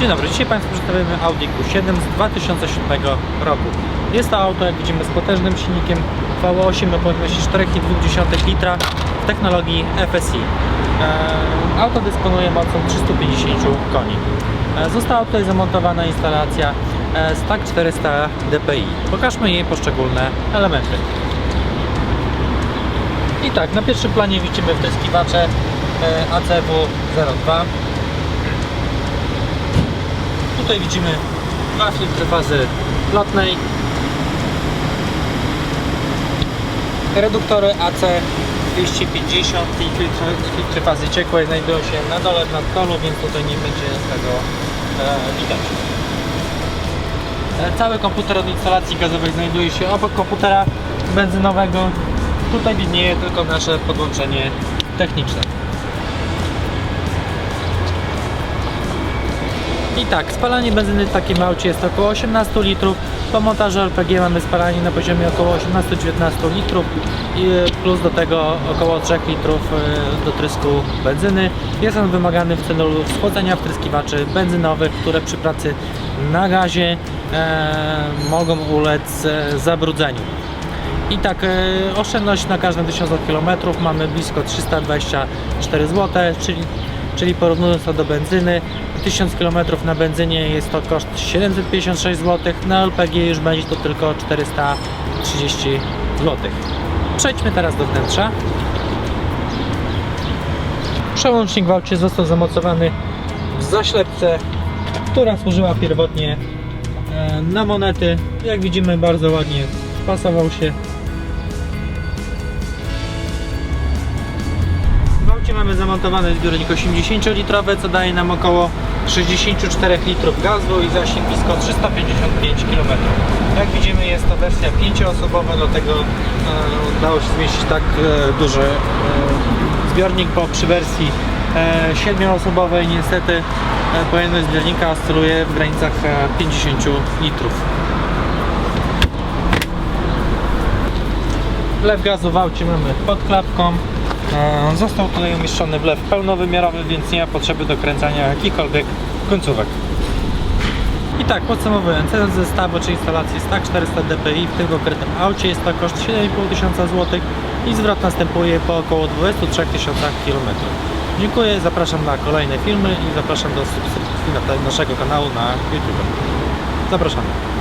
Dzień dobry, dzisiaj Państwu przedstawimy Audi Q7 z 2007 roku. Jest to auto, jak widzimy, z potężnym silnikiem V8 o pojemności 4,2 litra w technologii FSI. E, auto dysponuje mocą 350 koni. E, została tutaj zamontowana instalacja Stack 400 DPI. Pokażmy jej poszczególne elementy. I tak, na pierwszym planie widzimy wtryskiwacze e, ACW02 Tutaj widzimy dwa filtry fazy lotnej. Reduktory AC 250 i filtry, filtry fazy ciekłej znajdują się na dole w nadkolu, więc tutaj nie będzie tego e, widać. E, Cały komputer od instalacji gazowej znajduje się obok komputera benzynowego. Tutaj widnieje tylko nasze podłączenie techniczne. I tak, spalanie benzyny w takim aucie jest około 18 litrów. Po montażu LPG mamy spalanie na poziomie około 18-19 litrów i plus do tego około 3 litrów e, dotrysku benzyny. Jest on wymagany w celu schłodzenia wtryskiwaczy benzynowych, które przy pracy na gazie e, mogą ulec e, zabrudzeniu. I tak, e, oszczędność na każde 1000 km mamy blisko 324 zł, czyli, czyli porównując to do benzyny, 1000 km na benzynie jest to koszt 756 zł, na LPG już będzie to tylko 430 zł. Przejdźmy teraz do wnętrza. Przełącznik w aucie został zamocowany w zaślepce, która służyła pierwotnie e, na monety. Jak widzimy bardzo ładnie wpasował się zamontowany zbiornik 80-litrowy, co daje nam około 64 litrów gazu i zasięg blisko 355 km. Jak widzimy jest to wersja 5-osobowa, dlatego e, udało się zmieścić tak e, duży e, zbiornik, bo przy wersji e, 7-osobowej niestety pojemność zbiornika oscyluje w granicach e, 50 litrów. Wlew gazu w aucie mamy pod klapką. E, Został tutaj umieszczony wlew pełnowymiarowy, więc nie ma potrzeby dokręcania jakichkolwiek końcówek. I tak, podsumowując, cena zestawu czy instalacji Stack 400 DPI w tym konkretnym aucie jest to koszt 7,5 tysiąca złotych i zwrot następuje po około 23 tysiącach kilometrów. Dziękuję, zapraszam na kolejne filmy i zapraszam do subskrypcji na naszego kanału na YouTube. Zapraszamy.